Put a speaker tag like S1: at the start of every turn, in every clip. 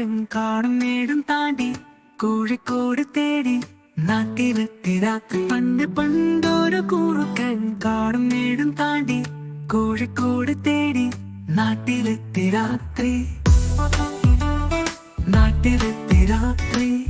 S1: കാടും നേടും താണ്ടി കോഴിക്കോട് തേടി നാട്ടിലെത്തിരാക്ക് പണ്ട് പണ്ടൊരു കുറുക്കൻ കാണും നേടും താണ്ടി കോഴിക്കോട് തേടി നാട്ടിലെത്തി രാത്രി നാട്ടിലെത്തി രാത്രി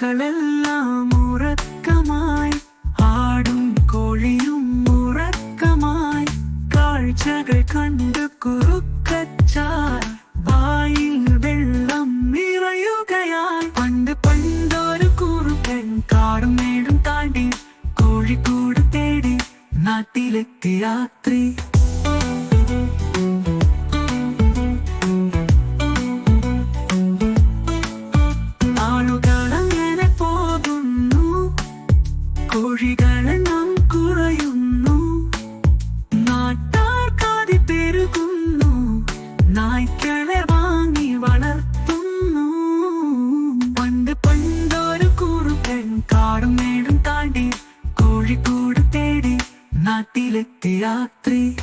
S1: ആളുകളെല്ലാം ഉറക്കമായി ആടും കോഴിയും ഉറക്കമായി കാഴ്ചകൾ കണ്ട് കുറുക്കച്ചാൽ വായിൽ വെള്ളം നിറയുകയായി. പണ്ട് പണ്ടൊരു കുറുക്കൻ കാടും മേടും താണ്ടി കോഴിക്കൂട് തേടി നാട്ടിലെത്തി രാത്രി. ആളുകളങ്ങനെ കോഴികളെണ്ണം കുറയുന്നു. നാട്ടാർ കാതി പെരുകുന്നു. നായ്ക്കളെ വാങ്ങി വളർത്തുന്നു. പണ്ട് പണ്ടൊരു കുറുക്കൻ കാടും മേടും താണ്ടി കോഴിക്കോട് തേടി നാട്ടിലെത്തി രാത്രി.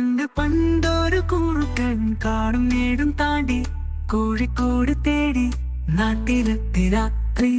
S1: പണ്ട് പണ്ടൊരു കുറുക്കൻ കാടും നേടും താണ്ടി കോഴിക്കോട് തേടി നാട്ടിലെത്തി രാത്രി.